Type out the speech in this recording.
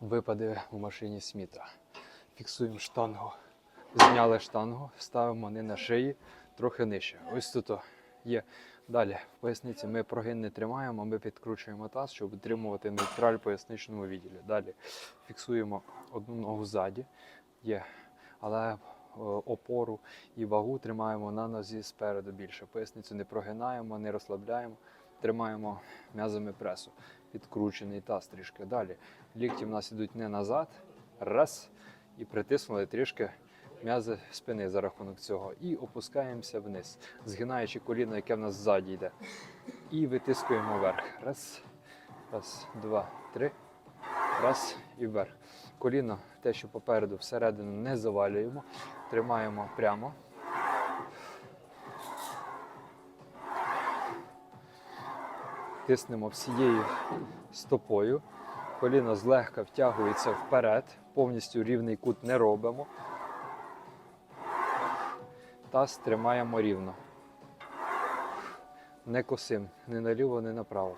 випаде в машині сміта. Фіксуємо штангу. Зняли штангу, ставимо не на шиї, трохи нижче. Ось тут є. Далі в поясниці ми прогин не тримаємо, ми підкручуємо таз, щоб утримувати нейтраль в поясничному відділі. Далі фіксуємо одну ногу ззаді, є, але е, опору і вагу тримаємо на нозі спереду більше. Поясницю не прогинаємо, не розслабляємо, тримаємо м'язами пресу. Підкручений таз трішки. Далі лікті в нас ідуть не назад, раз, і притиснули трішки м'язи спини за рахунок цього. І опускаємося вниз, згинаючи коліно, яке в нас ззаді йде. І витискуємо вверх. Раз, раз, два, три. Раз і вверх. Коліно, те, що попереду, всередину не завалюємо. Тримаємо прямо. Тиснемо всією стопою. Коліно злегка втягується вперед, повністю рівний кут не робимо. Таз тримаємо рівно. Не косим ні наліво, ні направо.